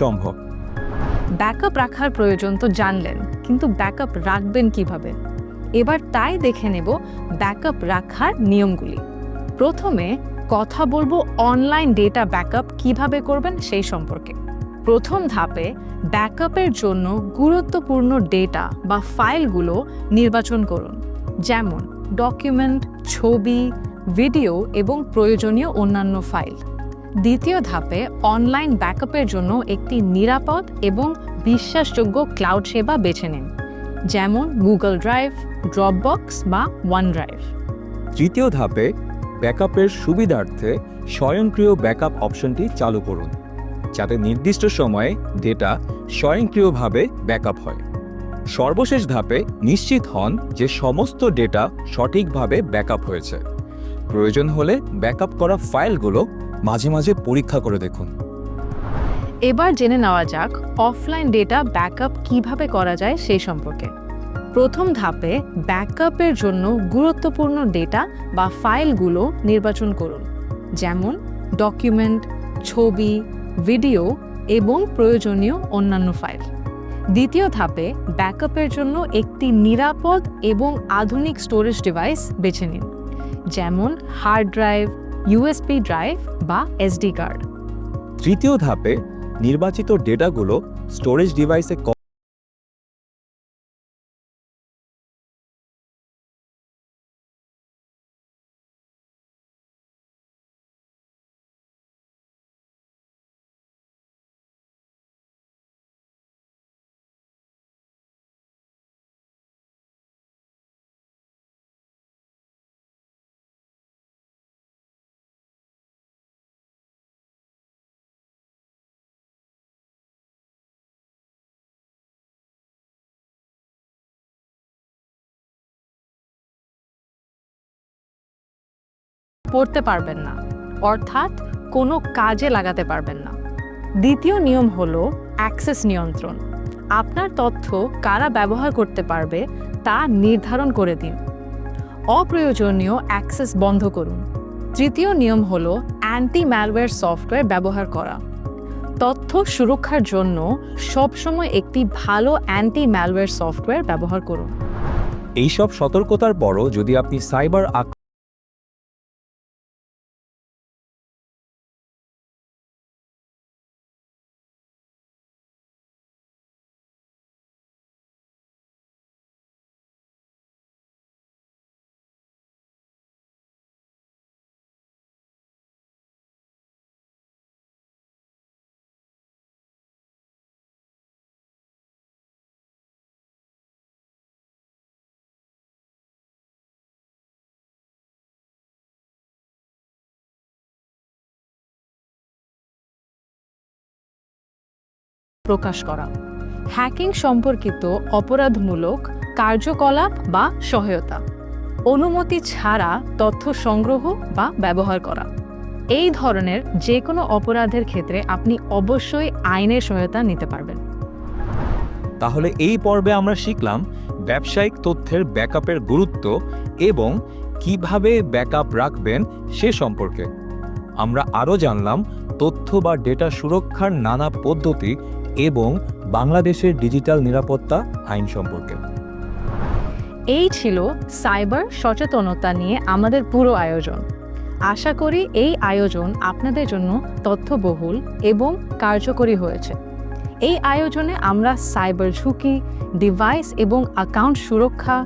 সম্ভব। ব্যাকআপ রাখার প্রয়োজন তো জানলেন, কিন্তু ব্যাকআপ রাখবেন কীভাবে? এবার তাই দেখে নেব ব্যাকআপ রাখার নিয়মগুলি। প্রথমে কথা বলব অনলাইন ডেটা ব্যাকআপ কীভাবে করবেন সেই সম্পর্কে। প্রথম ধাপে ব্যাকআপের জন্য গুরুত্বপূর্ণ ডেটা বা ফাইলগুলো নির্বাচন করুন। যেমন, ডকুমেন্ট, ছবি, ভিডিও এবং প্রয়োজনীয় অন্যান্য ফাইল। দ্বিতীয় ধাপে অনলাইন ব্যাকআপের জন্য একটি নিরাপদ এবং বিশ্বাসযোগ্য ক্লাউড সেবা বেছে নিন, যেমন গুগল ড্রাইভ ড্রপবক্স বা ওয়ান ড্রাইভ তৃতীয় ধাপে ব্যাকআপের সুবিধার্থে স্বয়ংক্রিয় ব্যাকআপ অপশনটি চালু করুন, যাতে নির্দিষ্ট সময়ে ডেটা স্বয়ংক্রিয়ভাবে ব্যাকআপ হয়। সর্বশেষ ধাপে নিশ্চিত হন যে সমস্ত ডেটা সঠিকভাবে ব্যাকআপ হয়েছে। প্রয়োজন হলে ব্যাকআপ করা ফাইলগুলো মাঝে মাঝে পরীক্ষা করে দেখুন। এবার জেনে নেওয়া যাক অফলাইন ডেটা ব্যাকআপ কীভাবে করা যায় সেই সম্পর্কে। প্রথম ধাপে ব্যাকআপের জন্য গুরুত্বপূর্ণ ডেটা বা ফাইলগুলো নির্বাচন করুন। যেমন ডকুমেন্ট ছবি ভিডিও এবং প্রয়োজনীয় অন্যান্য ফাইল দ্বিতীয় ধাপে ব্যাকআপের জন্য একটি নিরাপদ এবং আধুনিক স্টোরেজ ডিভাইস বেছে নিন। যেমন হার্ড ড্রাইভ ইউএসপি ড্রাইভ বা এসডি কার্ড তৃতীয় ধাপে নির্বাচিত ডেটাগুলো স্টোরেজ ডিভাইসে পড়তে পারবেন না, অর্থাৎ কোনো কাজে লাগাতে পারবেন না। দ্বিতীয় নিয়ম হলো অ্যাক্সেস নিয়ন্ত্রণ। আপনার তথ্য কারা ব্যবহার করতে পারবে তা নির্ধারণ করে দিন। অপ্রয়োজনীয় অ্যাক্সেস বন্ধ করুন। তৃতীয় নিয়ম হলো অ্যান্টি ম্যালওয়্যার সফটওয়্যার ব্যবহার করা। তথ্য সুরক্ষার জন্য সবসময় একটি ভালো অ্যান্টি ম্যালওয়্যার সফটওয়্যার ব্যবহার করুন। এইসব সতর্কতার পরও যদি আপনি সাইবার আক্রমণ প্রকাশ করা। হ্যাকিং সম্পর্কিত অপরাধমূলক কার্যকলাপ বা সহায়তা। অনুমতি ছাড়া তথ্য সংগ্রহ বা ব্যবহার করা। এই ধরনের যে কোনো অপরাধের ক্ষেত্রে আপনি অবশ্যই আইনের সহায়তা নিতে পারবেন। তাহলে এই পর্বে আমরা শিখলাম ব্যবসায়িক তথ্যের ব্যাকআপের গুরুত্ব এবং কীভাবে ব্যাকআপ রাখবেন সে সম্পর্কে। আমরা আরও জানলাম তথ্য বা ডেটা সুরক্ষার নানা পদ্ধতি এবং বাংলাদেশের ডিজিটাল নিরাপত্তা আইন সম্পর্কে। এই ছিল সাইবার সচেতনতা নিয়ে আমাদের পুরো আয়োজন। আশা করি এই আয়োজন আপনাদের জন্য তথ্যবহুল এবং কার্যকরী হয়েছে। এই আয়োজনে আমরা সাইবার ঝুঁকি, ডিভাইস এবং অ্যাকাউন্ট সুরক্ষা,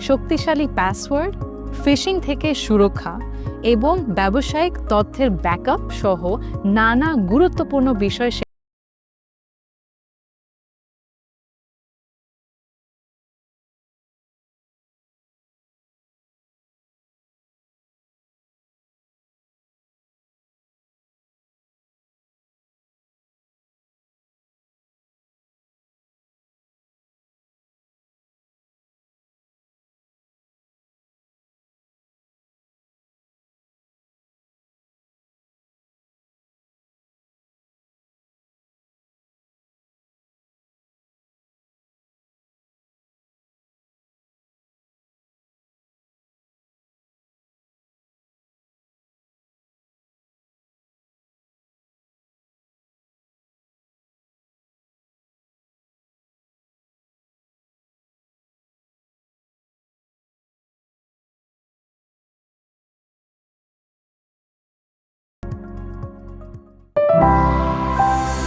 শক্তিশালী পাসওয়ার্ড, ফিশিং থেকে সুরক্ষা এবং ব্যবসায়িক তথ্যের ব্যাকআপ সহ নানা গুরুত্বপূর্ণ বিষয়